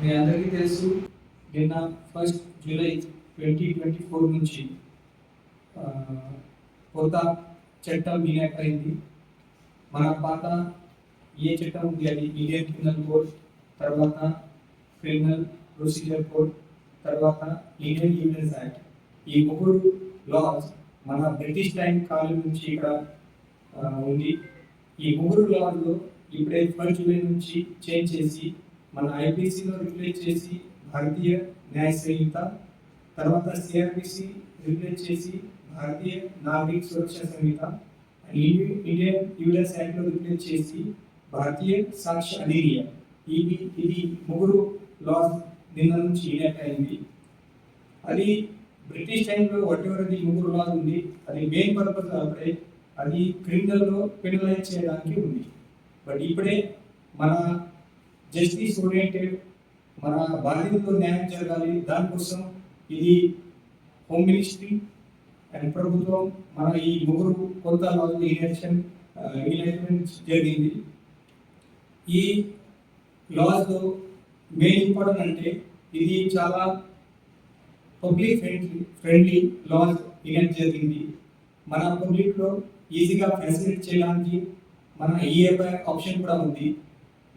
మీ అందరికీ తెలుసు నిన్న first July twenty twenty four నుంచి కొత్త చట్టం ఇనాక్ట్ అయింది. మన పాత ఏ చట్టం ఉంది? అది ఇండియన్ క్రిమినల్ కోడ్ తర్వాత క్రిమినల్ ప్రొసీజర్ కోడ్ తర్వాత ఇండియన్ ఎవిడెన్స్ యాక్ట్ ఈ ముగ్గురు లాస్ మన బ్రిటిష్ టైం కాలం నుంచి ఇక్కడ ఉంది. ఈ ముగ్గురు లాస్లో ఇప్పుడే ఫస్ట్ జూలై నుంచి చేంజ్ చేసి మన ఐపీసీలో రిప్లేస్ చేసి భారతీయ న్యాయ సంహిత తర్వాత సిఆర్పిసి రిప్లేస్ చేసి భారతీయ నాగరిక సురక్ష సంహిత ఇండియన్ యూఎస్ యాక్ట్లో రిప్లేస్ చేసి భారతీయ సాక్షి అధినియం ఇది ఇది ముగ్గురు లాస్ నిన్న నుంచి ఇనాక్ట్ అయింది. అది బ్రిటిష్ టైంలో whatever అది ముగ్గురు లాస్ ఉంది. అది మెయిన్ పర్పస్ కాబట్టి అది క్రిమినల్లో పెనలైజ్ చేయడానికి ఉంది. బట్ ఇప్పుడే మన జస్టిస్ ఓరియంటెడ్ మన బాధ్యతతో న్యాయం జరగాలి. దానికోసం ఇది హోమ్ మినిస్ట్రీ అండ్ ప్రభుత్వం మన ఈ ముగ్గురు కొత్త లాలు ఎలక్షన్ జరిగింది. ఈ లాస్ మెయిన్ ఇంపార్టెంట్ అంటే ఇది చాలా public friendly friendly laws enact జరిగింది. మన పబ్లిక్లో ఈజీగా ఫెసిలిటీ చేయడానికి మన ఈఎఫ్ఐ ఆప్షన్ కూడా ఉంది.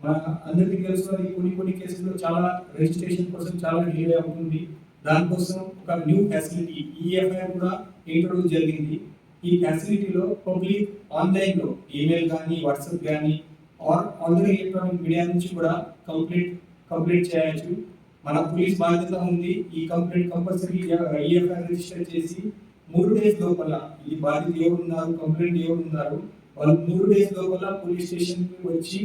అందరికీ తెలుసు అది కొన్ని కొన్ని కేసుల్లో చాలా రిజిస్ట్రేషన్ కోసం చాలా డిలే అవుతుంది. దానికోసం ఒక న్యూ ఫెసిలిటీ ఈఎఫ్ఐ కూడా ఇంట్రొడ్యూస్ జరిగింది. ఈ ఫెసిలిటీలో పబ్లిక్ ఆన్లైన్లో ఈమెయిల్ కానీ వాట్సాప్ కానీ ఆర్ ఆన్లైన్ ఎలక్ట్రానిక్ మీడియా నుంచి కూడా కంప్లీట్ కంప్లీట్ చేయొచ్చు. మన పోలీస్ బాధ్యత ఉంది ఈ కంప్లైంట్ కంపల్సరీ ఈఎఫ్ఐ రిజిస్టర్ చేసి మూడు డేస్ లోపల ఈ బాధ్యత ఎవరున్నారు కంప్లైంట్ ఎవరున్నారు వాళ్ళు మూడు డేస్ లోపల పోలీస్ స్టేషన్కి వచ్చి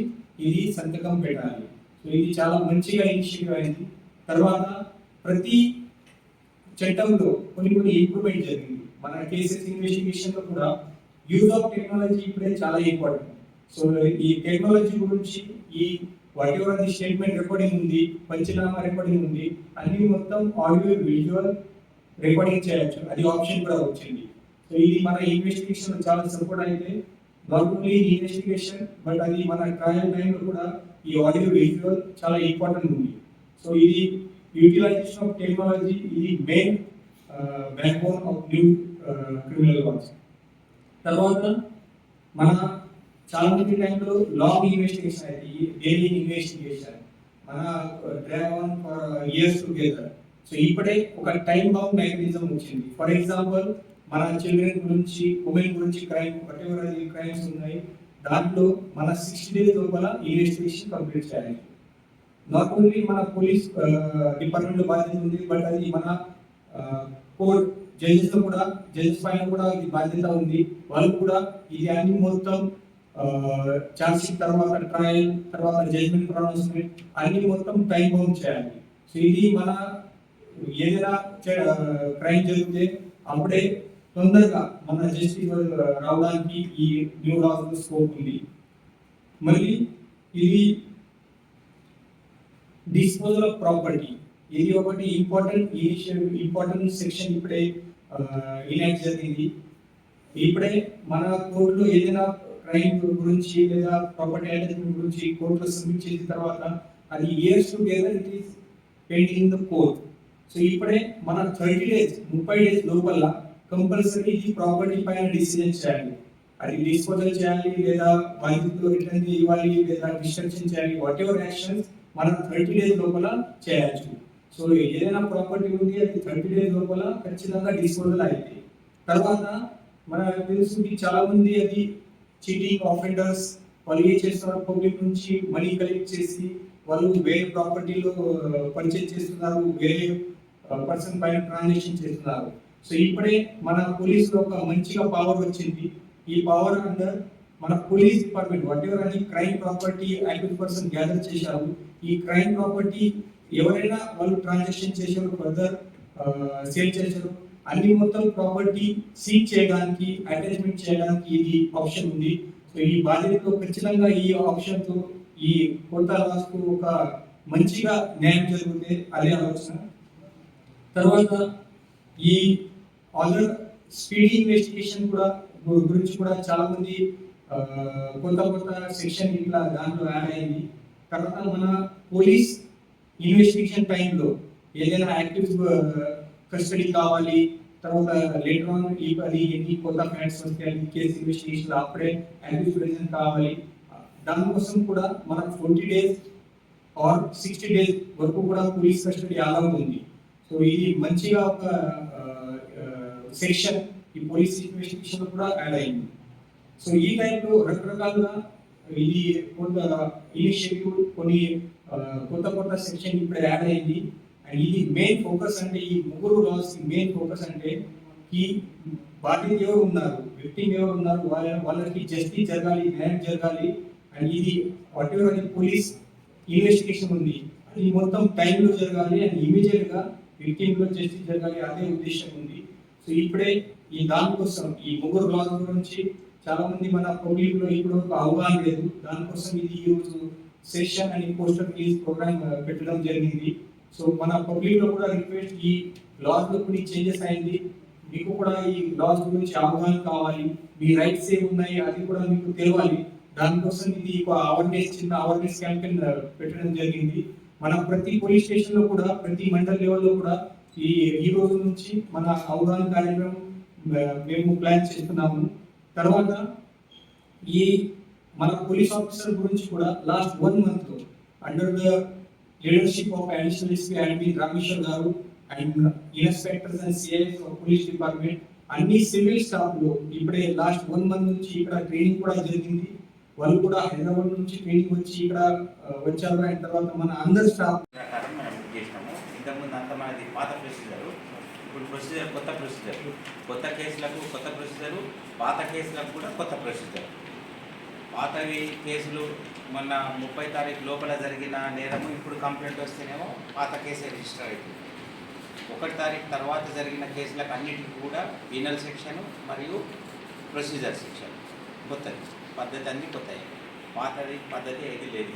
ఇది సంతకం పెట్టాలి. సో ఇది చాలా మంచిగా ఇనిషియేటివ్ అయింది. తర్వాత ప్రతి చట్టంలో కొన్ని కొన్ని ఇంప్రూవ్మెంట్ జరిగింది. మన కేసెస్ ఇన్వెస్టిగేషన్లో కూడా యూజ్ ఆఫ్ టెక్నాలజీ ఇప్పుడే చాలా ఇంపార్టెంట్ సో ఈ టెక్నాలజీ గురించి ఈ whatever the statement recording ఉంది పంచనామా రికార్డింగ్ ఉంది అన్ని మొత్తం ఆడియో విజువల్ రికార్డింగ్ చేయొచ్చు. అది ఆప్షన్ కూడా వచ్చింది. సో ఇది మన ఇన్వెస్టిగేషన్ చాలా సపోర్ట్ అయితే నాట్ ఓన్లీ ఇన్వెస్టిగేషన్ బట్ అది మన క్రైమ్ టైంలో కూడా ఈ ఆడియో వెహికల్ చాలా ఇంపార్టెంట్ ఉంది. సో ఇది యూటిలైజేషన్ ఆఫ్ టెక్నాలజీ ఇది main backbone of new criminal laws తర్వాత మన చాలా మంది టైంలో లాంగ్ ఇన్వెస్టిగేషన్ అయితే డైలీ ఇన్వెస్టిగేషన్ మన drag on for years together so ఇప్పుడే ఒక టైం బౌండ్ మెకానిజం వచ్చింది. ఫర్ ఎగ్జాంపుల్ మన చిల్డ్రన్ గురించి ఉమెన్ గురించి క్రైమ్ వాట్ ఎవర్ అది క్రైమ్స్ ఉన్నాయి దాంట్లో మన సిక్స్టీ డేస్ లోపల ఇన్వెస్టిగేషన్ కంప్లీట్ చేయాలి. నాట్ ఓన్లీ మన పోలీస్ డిపార్ట్మెంట్ బాధ్యత ఉంది బట్ అది మన కోర్ట్ జడ్జెస్ కూడా జడ్జెస్ పైన కూడా ఇది బాధ్యత ఉంది. వాళ్ళు కూడా ఇది అన్ని మొత్తం ఛార్జ్షీట్ తర్వాత ట్రయల్ తర్వాత జడ్జ్మెంట్ ప్రొనౌన్స్మెంట్ అన్ని మొత్తం టైం బౌండ్ చేయాలి. సో ఇది మన ఏదైనా క్రైమ్ జరిగితే అప్పుడే తొందరగా మన జస్టిస్ రావడానికి ఈ న్యూ లాస్ స్కోప్ ఉంది. మళ్ళీ ఇది డిస్పోజల్ ఆఫ్ ప్రాపర్టీ ఇది ఒకటి ఇంపార్టెంట్ ఇంపార్టెంట్ సెక్షన్ ఇప్పుడే ఇనాక్ట్ జరిగింది. ఇప్పుడే మన కోర్టులో ఏదైనా క్రైమ్ గురించి లేదా ప్రాపర్టీ అటాచ్మెంట్ గురించి కోర్టులో సబ్మిట్ చేసిన తర్వాత అది years together it is pending the court so ఇప్పుడే మన థర్టీ డేస్ ముప్పై డేస్ లోపల కంపల్సరీ ఈ ప్రాపర్టీ పైన డిసిజన్ చేయాలి. అది డిస్పోజల్ చేయాలి లేదా బాధితులు రిటర్న్ ఇవ్వాలి లేదా డిస్ట్రక్షన్ చేయాలి వాట్ ఎవర్ యాక్షన్స్ మనం థర్టీ డేస్ లోపల చేయొచ్చు సో ఏదైనా ప్రాపర్టీ ఉంది అది థర్టీ డేస్ లోపల ఖచ్చితంగా డిస్పోజల్ అయింది. తర్వాత మన తెలుసు చాలా మంది అది చీటింగ్ ఆఫెండర్స్ వాళ్ళు ఏం చేస్తున్నారు? పబ్లిక్ నుంచి మనీ కలెక్ట్ చేసి వాళ్ళు వేరే ప్రాపర్టీలో పర్చేజ్ uh, చేస్తున్నారు వేరే uh, పర్సన్ పైన ట్రాన్సాక్షన్ చేస్తున్నారు. సో ఇప్పుడే మన పోలీసులో ఒక మంచిగా పవర్ వచ్చింది. ఈ పవర్ అండర్ మన పోలీస్ డిపార్ట్మెంట్ వాట్ ఎవర్ అని crime property IT person gather చేశారు. ఈ క్రైమ్ ప్రాపర్టీ ఎవరైనా వాళ్ళు ట్రాన్సాక్షన్ చేశారు ఫర్దర్ సేల్ చేశారు అన్ని మొత్తం ప్రాపర్టీ సీజ్ చేయడానికి అటాచ్మెంట్ చేయడానికి ఇది ఆప్షన్ ఉంది. సో ఈ బాధ్యతతో ఖచ్చితంగా ఈ ఆప్షన్తో ఈ కొత్త లాస్కు ఒక మంచిగా న్యాయం జరుగుతుంది అదే ఆలోచన. తర్వాత ఈ ఆర్డర్ స్పీడ్ ఇన్వెస్టిగేషన్ కూడా గురించి కూడా చాలా మంది కొంత కొత్త కొత్త సెక్షన్ ఇట్లా దాంట్లో యాడ్ అయింది. తర్వాత మన పోలీస్ ఇన్వెస్టిగేషన్ టైంలో ఏదైనా యాక్టివ్ కస్టడీ కావాలి తర్వాత లేటర్ ఆన్ ఈ అది ఎన్ని కొత్త ఫ్యాక్ట్స్ వస్తాయి కేసు ఇన్వెస్టిగేషన్ అప్పుడే యాక్టివ్ ప్రజెంట్ కావాలి. దానికోసం కూడా మనకు twenty days or sixty days వరకు కూడా పోలీస్ కస్టడీ అలా ఉంది. సో ఇది మంచిగా ఒక సెషన్ ఈ పోలీస్ ఇన్వెస్టిగేషన్ కూడా యాడ్ అయింది. సో ఈ టైంలో రకరకాలుగా ఇది కొంత ఇనిషియేటివ్ కొన్ని కొత్త కొత్త సెక్షన్ ఇప్పుడు యాడ్ అయింది. అండ్ ఇది మెయిన్ ఫోకస్ అంటే ఈ ముగ్గురు లాస్ మెయిన్ ఫోకస్ అంటే ఈ బాధ్యత ఎవరు ఉన్నారు? విక్టిమ్ ఎవరు ఉన్నారు? వాళ్ళ వాళ్ళకి జస్టిస్ జరగాలి న్యాయం జరగాలి. అండ్ ఇది వాట్ ఎవర్ అనేది పోలీస్ ఇన్వెస్టిగేషన్ ఉంది. అది మొత్తం టైంలో జరగాలి. అండ్ ఇమీడియట్గా విక్టిమ్లో జస్టిస్ జరగాలి అదే ఉద్దేశం ఉంది. సో ఇప్పుడే ఈ దానికోసం ఈ ముగ్గురు లాస్ గురించి చాలా మంది మన పబ్లిక్లో ఇప్పుడు ఒక అవగాహన లేదు. దానికోసం ఇది ఈ రోజు సెషన్ అని పోస్టర్ రిలీజ్ ప్రోగ్రామ్ పెట్టడం జరిగింది. సో మన పబ్లిక్లో కూడా రిక్వెస్ట్ ఈ లాస్లో కొన్ని చేంజెస్ అయింది. మీకు కూడా ఈ లాస్ గురించి అవగాహన కావాలి. మీ రైట్స్ ఏ ఉన్నాయి అది కూడా మీకు తెలియాలి. దానికోసం ఇది ఒక అవేర్నెస్ చిన్న అవేర్నెస్ క్యాంపెయిన్ పెట్టడం జరిగింది. మన ప్రతి పోలీస్ స్టేషన్లో కూడా ప్రతి మండల్ లెవెల్లో కూడా ఈ ఈ రోజు నుంచి మన అవగాహన కార్యక్రమం మేము ప్లాన్ చేస్తున్నాము. తర్వాత ఈ మన పోలీస్ ఆఫీసర్ గురించి కూడా last one month under the leadership of additional SP and Rameshwar garu and inspectors and CIs of police department అన్ని సివిల్ స్టాఫ్లో ఇప్పుడే లాస్ట్ వన్ మంత్ నుంచి ఇక్కడ ట్రైనింగ్ కూడా జరిగింది. వాళ్ళు కూడా హైదరాబాద్ నుంచి ట్రైనింగ్ వచ్చి ఇక్కడ వచ్చారు. అండ్ తర్వాత మన అందరు స్టాఫ్ ఇంతకుముందు అంత మనది పాత ప్రొసీజర్ ఇప్పుడు ప్రొసీజర్ కొత్త ప్రొసీజర్ కొత్త కేసులకు కొత్త ప్రొసీజర్ పాత కేసులకు కూడా కొత్త ప్రొసీజర్ పాతవి కేసులు మొన్న ముప్పై తారీఖు లోపల జరిగిన నేరము ఇప్పుడు కంప్లైంట్ వస్తేనేమో పాత కేసే రిజిస్టర్ అవుతుంది ఒకటి తారీఖు తర్వాత జరిగిన కేసులకు అన్నిటికీ కూడా పీనల్ సెక్షన్ మరియు ప్రొసీజర్ సెక్షన్ కొత్తది. పద్ధతి అన్నీ కొత్తవి పాతది పద్ధతి ఏది లేదు.